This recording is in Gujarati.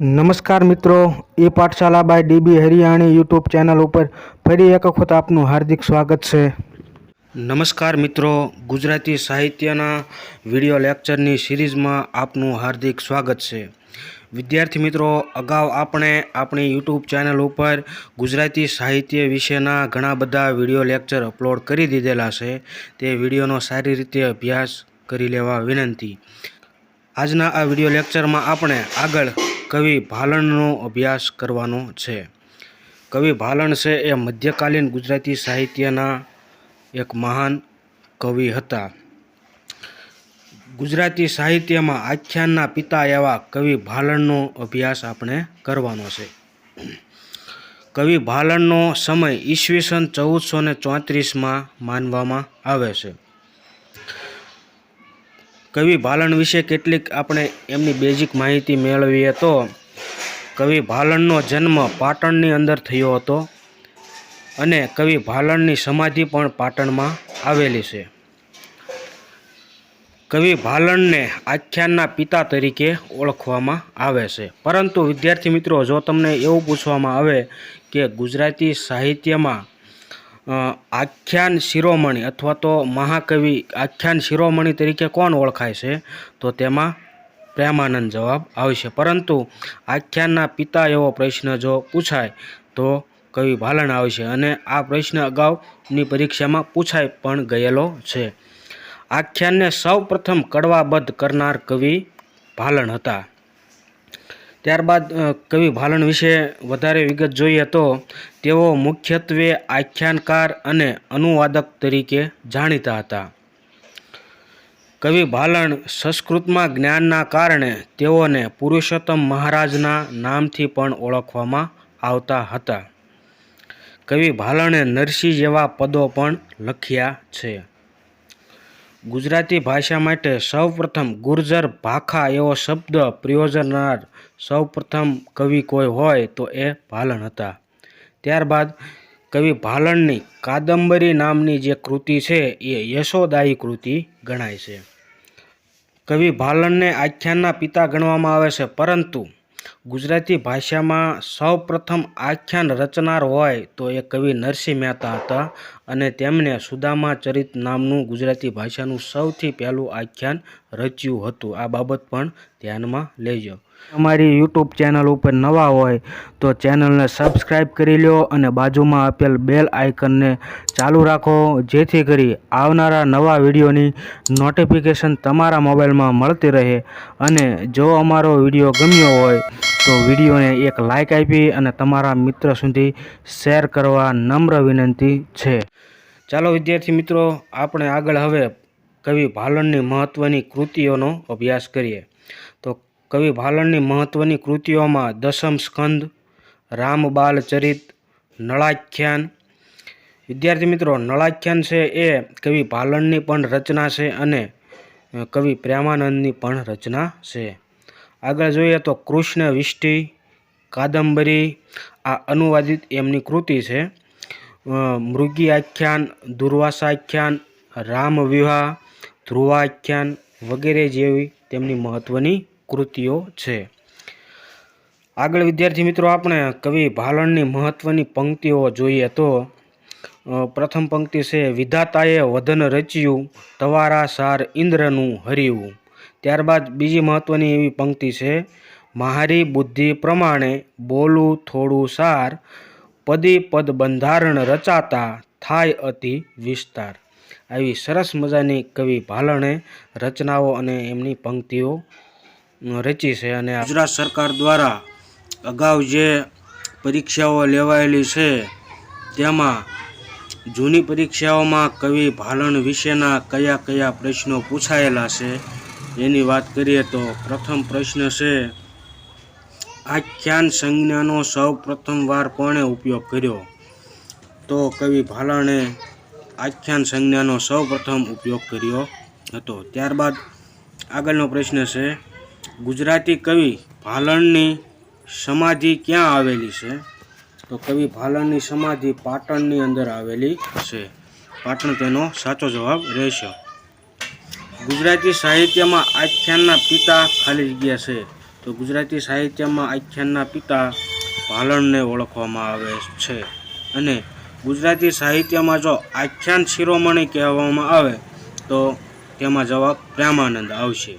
નમસ્કાર મિત્રો, એ Pathshala by DB Hariyani YouTube channel ઉપર ફરી એક વખત આપનું હાર્દિક સ્વાગત છે. નમસ્કાર મિત્રો, ગુજરાતી સાહિત્યના વીડિયો લેક્ચરની સિરીઝમાં આપનું હાર્દિક સ્વાગત છે. વિદ્યાર્થી મિત્રો, અગાઉ આપણે આપણી યુટ્યુબ ચેનલ ઉપર ગુજરાતી સાહિત્ય વિશેના ઘણા બધા વીડિયો લેક્ચર અપલોડ કરી દીધેલા છે. તે વિડીયોનો સારી રીતે અભ્યાસ કરી લેવા વિનંતી. આજના આ વિડિયો લેક્ચરમાં આપણે આગળ કવિ ભાલણનો અભ્યાસ કરવાનો છે. કવિ ભાલણ છે એ મધ્યકાલીન ગુજરાતી સાહિત્યના એક મહાન કવિ હતા. ગુજરાતી સાહિત્યમાં આખ્યાનના પિતા એવા કવિ ભાલણનો અભ્યાસ આપણે કરવાનો છે. કવિ ભાલણનો સમય ઈસવીસન ચૌદસો ને ચોત્રીસમાં માનવામાં આવે છે. કવિ ભાલણ વિશે કેટલીક આપણે એમની બેઝિક માહિતી મેળવીએ તો, કવિ ભાલણનો જન્મ પાટણની અંદર થયો હતો અને કવિ ભાલણની સમાધિ પણ પાટણમાં આવેલી છે. કવિ ભાલણને આખ્યાનના પિતા તરીકે ઓળખવામાં આવે છે. પરંતુ વિદ્યાર્થી મિત્રો, જો તમને એવું પૂછવામાં આવે કે ગુજરાતી સાહિત્યમાં આખ્યાન શિરોમણી અથવા તો મહાકવિ આખ્યાન શિરોમણી તરીકે કોણ ઓળખાય છે? તો તેમાં પ્રેમાનંદ જવાબ આવશે. પરંતુ આખ્યાનના પિતા એવો પ્રશ્ન જો પૂછાય તો કવિ ભાલણ આવશે અને આ પ્રશ્ન અગાઉની પરીક્ષામાં પૂછાય પણ ગયેલો છે. આખ્યાનને સૌ પ્રથમ કડવાબદ્ધ કરનાર કવિ ભાલણ હતા. ત્યારબાદ કવિ ભાલણ વિશે વધારે વિગત જોઈએ તો તેઓ મુખ્યત્વે આખ્યાનકાર અને અનુવાદક તરીકે જાણીતા હતા. કવિ ભાલણ સંસ્કૃતમાં જ્ઞાનના કારણે તેઓને પુરુષોત્તમ મહારાજના નામથી પણ ઓળખવામાં આવતા હતા. કવિ ભાલણે નરસિંહ જેવા પદો પણ લખ્યા છે. ગુજરાતી ભાષા માટે સૌપ્રથમ ગુર્જર ભાખા એવો શબ્દ પ્રયોજનાર સૌપ્રથમ કવિ કોઈ હોય તો એ ભાલણ હતા. ત્યારબાદ કવિ ભાલણની કાદંબરી નામની જે કૃતિ છે, એ યશોદાયી કૃતિ ગણાય છે. કવિ ભાલણને આખ્યાનના પિતા ગણવામાં આવે છે, પરંતુ ગુજરાતી ભાષામાં સૌપ્રથમ આખ્યાન રચનાર હોય તો એ કવિ નરસિંહ મહેતા હતા અને તેમણે સુદામા ચરિત નામનું ગુજરાતી ભાષાનું સૌથી પહેલું આખ્યાન રચ્યું હતું. આ બાબત પણ ધ્યાનમાં લેજો. અમારી યુટ્યુબ ચેનલ ઉપર નવા હોય તો ચેનલને સબસ્ક્રાઈબ કરી લો અને બાજુમાં આપેલ બેલ આઇકનને ચાલુ રાખો, જેથી કરી આવનારા નવા વિડીયોની નોટિફિકેશન તમારા મોબાઈલમાં મળતી રહે. અને જો અમારો વીડિયો ગમ્યો હોય તો વિડીયોને એક લાઇક આપી અને તમારા મિત્ર સુધી શેર કરવા નમ્ર વિનંતી છે. ચાલો વિદ્યાર્થી મિત્રો, આપણે આગળ હવે કવિ ભાલણની મહત્ત્વની કૃતિઓનો અભ્યાસ કરીએ. કવિ ભાલણની મહત્ત્વની કૃતિઓમાં દસમ સ્કંદ, રામ બાલચરિત નળાખ્યાન. વિદ્યાર્થી મિત્રો, નળાખ્યાન છે એ કવિ ભાલણની પણ રચના છે અને કવિ પ્રેમાનંદની પણ રચના છે. આગળ જોઈએ તો કૃષ્ણ વિષ્ટિ, કાદંબરી, આ અનુવાદિત એમની કૃતિ છે. મૃગી આખ્યાન દુર્વાસાખ્યાન રામ વિવાહ ધ્રુવાખ્યાન વગેરે જેવી તેમની મહત્ત્વની કૃતિઓ છે. આગળ વિદ્યાર્થી મિત્રો આપણે કવિ ભાલણની મહત્ત્વની પંક્તિઓ જોઈએ તો પ્રથમ પંક્તિ છે, વિધાતાએ વદન રચ્યું, તવારા સાર ઇન્દ્રનું હરિવું ત્યારબાદ બીજી મહત્ત્વની એવી પંક્તિ છે, મારી બુદ્ધિ પ્રમાણે બોલું થોડું સાર, પદી પદ બંધારણ રચાતા થાય અતિ વિસ્તાર. આવી સરસ મજાની કવિ ભાલણે રચનાઓ અને એમની પંક્તિઓ રચી છે અને ગુજરાત સરકાર દ્વારા અગાઉ જે પરીક્ષાઓ લેવાયેલી છે, તેમાં જૂની પરીક્ષાઓમાં કવિ ભાલણ વિશેના કયા કયા પ્રશ્નો પૂછાયેલા છે, એની વાત કરીએ તો પ્રથમ પ્રશ્ન છે, આખ્યાન સંજ્ઞાનો સૌ પ્રથમવાર કોણે ઉપયોગ કર્યો? તો કવિ ભાલણે આખ્યાન સંજ્ઞાનો સૌ પ્રથમ ઉપયોગ કર્યો હતો. ત્યારબાદ આગળનો પ્રશ્ન છે ગુજરાતી કવિ ભાલણની સમાધિ ક્યાં આવેલી છે? તો કવિ ભાલણની સમાધિ પાટણની અંદર આવેલી છે. પાટણ તેનો સાચો જવાબ રહેશે. ગુજરાતી સાહિત્યમાં આખ્યાનના પિતા ખાલી જગ્યા છે. તો ગુજરાતી સાહિત્યમાં આખ્યાનના પિતા ભાલણને ઓળખવામાં આવે છે. અને ગુજરાતી સાહિત્યમાં જો આખ્યાન શિરોમણી કહેવામાં આવે, તો તેમાં જવાબ પ્રેમાનંદ આવશે.